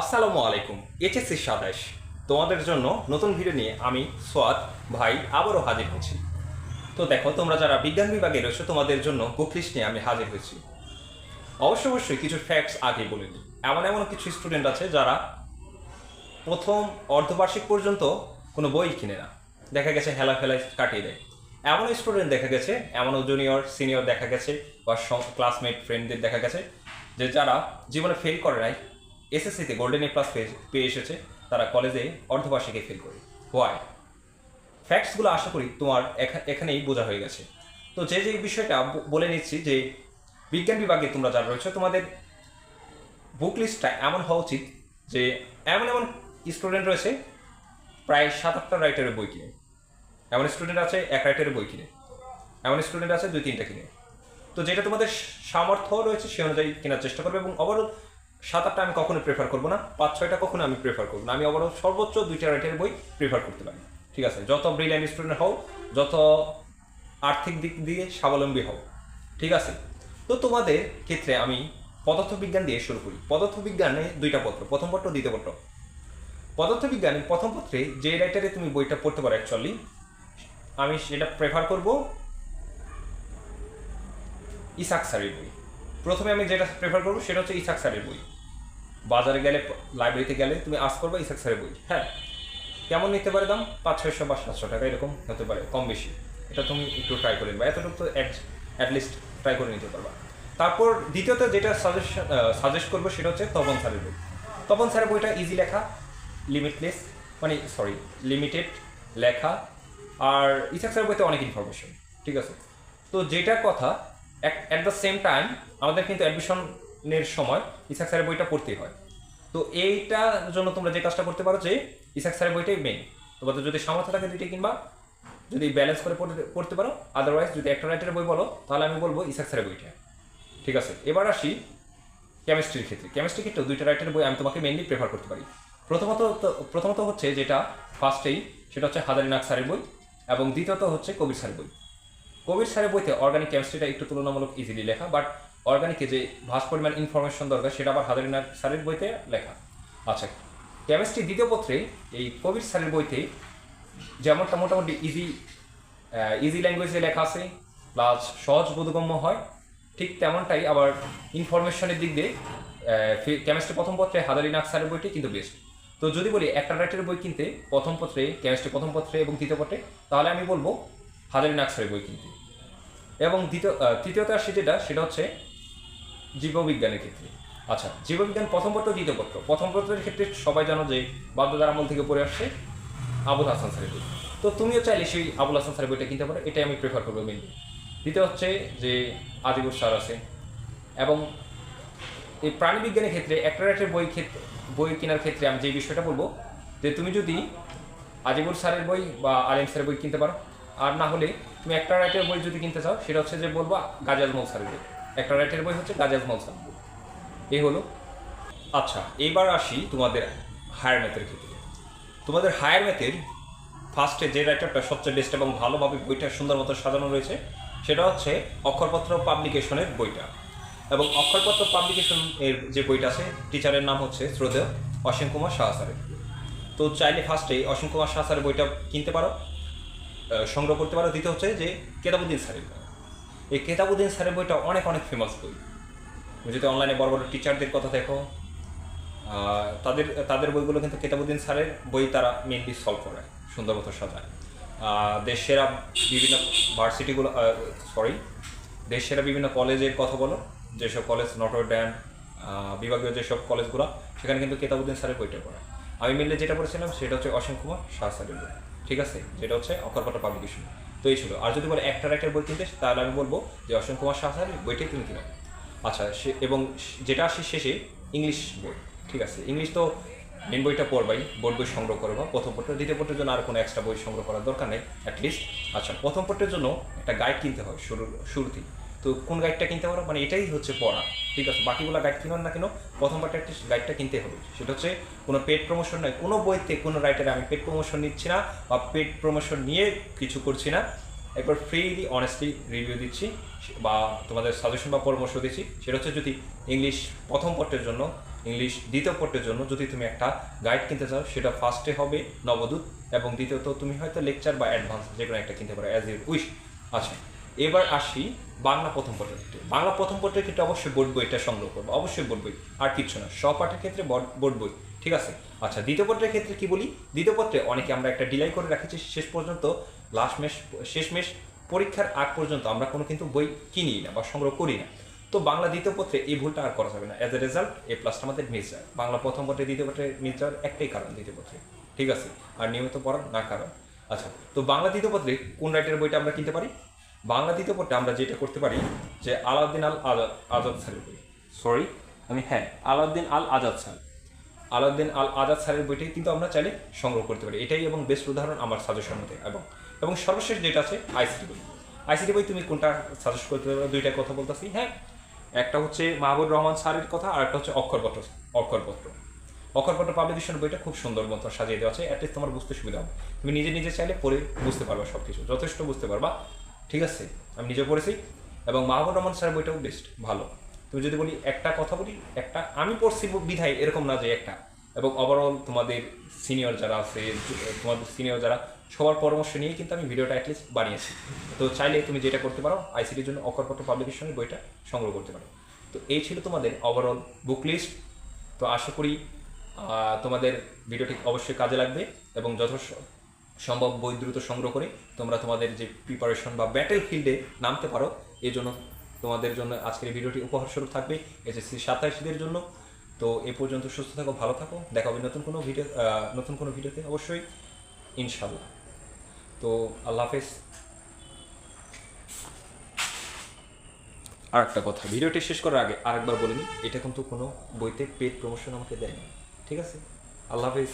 আসসালামু আলাইকুম, এইচএসসি সাতাশ। তোমাদের জন্য নতুন ভিডিও নিয়ে আমি সোয়াদ ভাই আবারও হাজির হয়েছি। তো দেখো, তোমরা যারা বিজ্ঞান বিভাগে রয়েছে, তোমাদের জন্য বুক লিস্ট নিয়ে আমি হাজির হয়েছি। অবশ্য অবশ্যই কিছু ফ্যাক্টস আগে বলে দিই। এমন এমন কিছু স্টুডেন্ট আছে যারা প্রথম অর্ধবার্ষিক পর্যন্ত কোনো বই কিনে না। দেখা গেছে হেলা ফেলায় কাটিয়ে দেয়। এমন স্টুডেন্ট দেখা গেছে এমন জুনিয়র সিনিয়র দেখা গেছে, বা ক্লাসমেট ফ্রেন্ডদের দেখা গেছে, যে যারা জীবনে ফেল করে নাই। এসএসসিতে গোল্ডেন এ প্লাস পেয়ে এসেছে। তারা কলেজে অর্ধবার্ষিকে ফেল করে। হোয়াই ফ্যাক্টসগুলো আশা করি তোমার এখানেই বোঝা হয়ে গেছে। তো যে যে বিষয়টা বলে নিচ্ছি যে বিজ্ঞান বিভাগে তোমরা যারা রয়েছে, তোমাদের বুক লিস্টটা এমন হওয়া উচিত যে এমন এমন স্টুডেন্ট রয়েছে, প্রায় সাত আটটা রাইটারের বই কিনে। এমন স্টুডেন্ট আছে, এক রাইটারের বই কিনে। এমন স্টুডেন্ট আছে, দুই তিনটা কিনে। তো যেটা তোমাদের সামর্থ্য রয়েছে, সে অনুযায়ী কেনার চেষ্টা করবে এবং অবরোধ সাত আটটা আমি কখনো প্রেফার করব না, পাঁচ ছয়টা কখনো আমি প্রেফার করব না। আমি অবরোধ সর্বোচ্চ দুইটা রাইটারের বই প্রেফার করতে পারি। ঠিক আছে? যত ব্রিলিয়ান্ট স্টুডেন্ট হও, যত আর্থিক দিক দিয়ে স্বাবলম্বী হও। ঠিক আছে? তো তোমাদের ক্ষেত্রে আমি পদার্থবিজ্ঞান দিয়ে শুরু করি। পদার্থবিজ্ঞানে দুইটা পত্র। প্রথম পত্র, দ্বিতীয় পত্র। পদার্থবিজ্ঞানে প্রথম পত্রে যে রাইটারে তুমি বইটা পড়তে পারো অ্যাকচুয়ালি আমি সেটা প্রেফার করব ইসাক বই। প্রথমে আমি যেটা প্রেফার করব সেটা হচ্ছে ইসাক বই। বাজারে গেলে লাইব্রেরিতে গেলে তুমি আস করবে, ইসাক স্যারের বই। হ্যাঁ কেমন নিতে পারে দাম? পাঁচ, ছয়শো বা সাতশো টাকা এরকম হতে পারে, কম বেশি। এটা তুমি একটু ট্রাই করে নিবা। এতটুকু তো অ্যাটলিস্ট ট্রাই করে নিতে পারবা। তারপর দ্বিতীয়ত যেটা সাজেশন সাজেস্ট করব সেটা হচ্ছে তপন স্যারের বই। তপন স্যারের বইটা ইজি লেখা লিমিটলেস মানে সরি লিমিটেড লেখা, আর ইসাক স্যারের বইতে অনেক ইনফরমেশন ঠিক আছে? তো যেটা কথা অ্যাট দ্য সেম টাইম আমাদের কিন্তু অ্যাডমিশনের সময় ইসাক স্যারের বইটা পড়তেই হয়। তো এইটার জন্য তোমরা যে কাজটা করতে পারো যে ইসাক স্যারের বইটাই মেন তোমাদের যদি সামর্থ্য থাকে দুইটাই কিনবা যদি ব্যালেন্স করে পড়তে পারো আদারওয়াইজ যদি একটা রাইটারের বই বলো, তাহলে আমি বলব ইসাক স্যারের বইটা। ঠিক আছে, এবার আসি কেমিস্ট্রির ক্ষেত্রে। কেমিস্ট্রির ক্ষেত্রে দুইটা রাইটারের বই আমি তোমাকে মেনলি প্রেফার করতে পারি। প্রথমত প্রথমত হচ্ছে যেটা ফার্স্টেই সেটা হচ্ছে হাজারিনাথ স্যারের বই এবং দ্বিতীয়ত হচ্ছে কবির স্যারের বই। কবির স্যারের বইতে অর্গানিক কেমিস্ট্রিটা একটু তুলনামূলক ইজিলি লেখা বাট অর্গানিকে যে ভাস পরিমাণ ইনফরমেশন দরকার, সেটা আবার হাজারিনাথ স্যারের বইতে লেখা। আচ্ছা কেমিস্ট্রি দ্বিতীয় পত্রে এই কবির স্যারের বইতে যেমনটা মোটামুটি ইজি ইজি ল্যাঙ্গুয়েজে লেখা আছে প্লাস সহজ বোধগম্য হয়, ঠিক তেমনটাই আবার ইনফরমেশনের দিক দিয়ে কেমিস্ট্রি প্রথম পত্রে হাজারিনাথ স্যারের বইটি কিন্তু বেস্ট তো যদি বলি একটা রাইটের বই কিনতে প্রথম পত্রে কেমিস্ট্রি প্রথম পত্রে এবং তৃতীয় পত্রে, তাহলে আমি বলব হাজারিনাথ স্যারের বই কিনতে। এবং দ্বিতীয় তৃতীয়ত আসি যেটা, সেটা হচ্ছে জীববিজ্ঞানের ক্ষেত্রে। আচ্ছা জীববিজ্ঞান প্রথম পত্র, দ্বিতীয় পত্র। প্রথম পত্রের ক্ষেত্রে সবাই জানো যে বাধ্যদার আমল থেকে পড়ে আসছে আবুল হাসান স্যারের বই। তো তুমিও চাইলে সেই আবুল হাসান স্যারের বইটা কিনতে পারো, এটাই আমি প্রেফার করব মেনলি দ্বিতীয় হচ্ছে যে আজিবুর স্যার আছে এবং এই প্রাণীবিজ্ঞানের ক্ষেত্রে একটা রাইটের বই ক্ষেত্রে, বই কেনার ক্ষেত্রে আমি যে বিষয়টা বলব, যে তুমি যদি আজিবুর স্যারের বই বা আলিম স্যারের বই কিনতে পারো, আর না হলে তুমি একটা রাইটের বই যদি কিনতে চাও, সেটা হচ্ছে যে বলব গাজী আজমল স্যারের বই। একটা রাইটের বই হচ্ছে গাজী আজমল স্যারের এই হলো। আচ্ছা এইবার আসি তোমাদের হায়ার ম্যাথের ক্ষেত্রে। তোমাদের হায়ার ম্যাথের ফার্স্টে যে রাইটারটা সবচেয়ে বেস্ট এবং ভালোভাবে বইটা সুন্দর মতো সাজানো রয়েছে, সেটা হচ্ছে অক্ষরপত্র পাবলিকেশনের বইটা। এবং অক্ষরপত্র পাবলিকেশন এর যে বইটা আছে টিচারের নাম হচ্ছে শ্রদ্ধেয় অসীম কুমার স্যারের। তো চাইলে ফার্স্টে অসীম কুমার সাহা স্যারের বইটা কিনতে পারো সংগ্রহ করতে পারো। দ্বিতীয় হচ্ছে যে কেতাবুদ্দিন স্যারের বই। এই কেতাবুদ্দিন স্যারের বইটা অনেক অনেক ফেমাস বই। যদি অনলাইনে বড় বড় টিচারদের কথা দেখো তাদের তাদের বইগুলো কিন্তু কেতাবুদ্দিন স্যারের বই তারা মেনলি সলভ করে সুন্দর মতো সাজায়। আহ, দেশ সেরা বিভিন্ন ভার্সিটিগুলো সরি দেশ সেরা বিভিন্ন কলেজের কথা বলো যেসব কলেজ নটর ড্যাম বিভাগীয় যেসব কলেজগুলো সেখানে কিন্তু কেতাবুদ্দিন স্যারের বইটা পড়ে। আমি মেনলি যেটা পড়েছিলাম সেটা হচ্ছে অসীম কুমার শাহ স্যারের বই ঠিক আছে? যেটা হচ্ছে অক্ষরপাটা পাবলিকেশন তো এই ছিল। আর যদি বলে একটা একটার বই কিনতে, তাহলে আমি বলব যে অসীম কুমার সাহার বইটাই তুমি কিনো আচ্ছা সে এবং যেটা আসে শেষে ইংলিশ বই, ঠিক আছে? ইংলিশ তো মেন বইটা পড়বাই বোর্ড বই সংগ্রহ করবা প্রথম পত্র, দ্বিতীয় পত্রের জন্য আর কোনো এক্সট্রা বই সংগ্রহ করার দরকার নেই অ্যাটলিস্ট আচ্ছা প্রথম পত্রের জন্য একটা গাইড কিনতে হয় শুরু, শুরুতেই। তো কোন গাইডটা কিনতে পারো? মানে এটাই হচ্ছে পড়া, ঠিক আছে? বাকিগুলো গাইড কিনুন না কেন, প্রথম পার্টে একটা গাইডটা কিনতে হবে। সেটা হচ্ছে কোনো পেড প্রমোশন নয়, কোনো বইতে কোনো রাইটারে আমি পেড প্রমোশন নিচ্ছি না বা পেড প্রমোশন নিয়ে কিছু করছি না। একবার ফ্রিলি অনেস্টলি রিভিউ দিচ্ছি, বা তোমাদের সাজেশন বা পরামর্শ দিচ্ছি। সেটা হচ্ছে যদি ইংলিশ প্রথম পত্রের জন্য ইংলিশ দ্বিতীয় পত্রের জন্য যদি তুমি একটা গাইড কিনতে চাও, সেটা ফার্স্টে হবে নবদূত, এবং দ্বিতীয়ত তুমি হয়তো লেকচার বা অ্যাডভান্স যে কোনো একটা কিনতে পারো অ্যাজ ইউর উইশ আচ্ছা। এবার আসি বাংলা প্রথম পত্রের ক্ষেত্রে বাংলা প্রথম পত্রের ক্ষেত্রে অবশ্যই বোর্ড বইটা সংগ্রহ করব। অবশ্যই বোর্ড বই, আর কিচ্ছু না। সপাঠের ক্ষেত্রে বোর্ড বই, ঠিক আছে? আচ্ছা দ্বিতীয় পত্রের ক্ষেত্রে কি বলি? দ্বিতীয় পত্রে অনেকে আমরা একটা ডিলাই করে রাখেছি, শেষ পর্যন্ত লাস্ট মেশ শেষ মেশ পরীক্ষার আগ পর্যন্ত আমরা কোনো কিন্তু বই কিনি না বা সংগ্রহ করি না। তো বাংলা দ্বিতীয় পত্রে এই ভুলটা আর করা যাবে না। অ্যাজ এ রেজাল্ট এ প্লাসটা আমাদের মিস যায়। বাংলা প্রথম পত্রে, দ্বিতীয় পত্রে মিস যাওয়ার একটাই কারণ দ্বিতীয় পত্রে, ঠিক আছে? আর নিয়মিত পড়ার না কারণ। আচ্ছা তো বাংলা দ্বিতীয় পত্রে কোন রাইটের বইটা আমরা কিনতে পারি? বাংলা দ্বিতীয় পত্রে আমরা যেটা করতে পারি যে আলাউদ্দিন আল আজাদ আজাদ স্যারের বই। সরি আমি হ্যাঁ আলাউদ্দিন আল আজাদ স্যার। আলাউদ্দিন আল আজাদ স্যারের বইটাই কিন্তু আমরা চাইলে সংগ্রহ করতে পারি। এটাই এবং বেস্ট উদাহরণ আমার সাজেশন মতে। এবং এবং সর্বশেষ যেটা আছে আইসিটি বই। আইসিটি বই তুমি কোনটা সাজেস্ট করতে পারো? দুইটা কথা বলতেছি। হ্যাঁ একটা হচ্ছে মাহবুব রহমান স্যারের কথা আর একটা হচ্ছে অক্ষরপত্র অক্ষরপত্র অক্ষরপত্র পাবলিকেশন বইটা খুব সুন্দর মতো সাজিয়ে দেওয়া আছে। অ্যাটলিস্ট তোমার বুঝতে সুবিধা হবে। তুমি নিজে নিজে চাইলে পড়ে বুঝতে পারবা সব কিছু যথেষ্ট বুঝতে পারবা। ঠিক আছে? আমি নিজে পড়েছি এবং মাহবুব রহমান স্যার বইটাও বেস্ট ভালো। তুমি যদি বলি একটা কথা বলি, একটা আমি পড়ছি বিধায় এরকম না যে একটা। এবং ওভারঅল তোমাদের সিনিয়র যারা আছে, তোমাদের সিনিয়র যারা, সবার পরামর্শ নিয়ে কিন্তু আমি ভিডিওটা অ্যাটলিস্ট বানিয়েছি। তো চাইলে তুমি যেটা করতে পারো আইসিটির জন্য অক্ষরপত্র পাবলিকেশনের বইটা সংগ্রহ করতে পারো। তো এই ছিল তোমাদের ওভারঅল বুক লিস্ট তো আশা করি তোমাদের ভিডিওটি অবশ্যই কাজে লাগবে এবং যথেষ্ট সম্ভব বই দ্রুত সংগ্রহ করে তোমরা তোমাদের যে প্রিপারেশন বা ব্যাটেল ফিল্ডে নামতে পারো এই জন্য তোমাদের জন্য আজকের ভিডিওটি উপহার স্বরূপ থাকবে এসএসসি সাতাশিদের জন্য। তো এ পর্যন্ত সুস্থ থাকো, ভালো থাকো, দেখা হবে নতুন কোনো ভিডিও নতুন কোনো ভিডিওতে অবশ্যই ইনশাল্লাহ তো আল্লাহ হাফেজ। আর একটা কথা, ভিডিওটি শেষ করার আগে আরেকবার বলে নিই, এটা কিন্তু কোনো বইতে পেড প্রমোশন আমাকে দেয়নি, ঠিক আছে? আল্লাহ হাফেজ।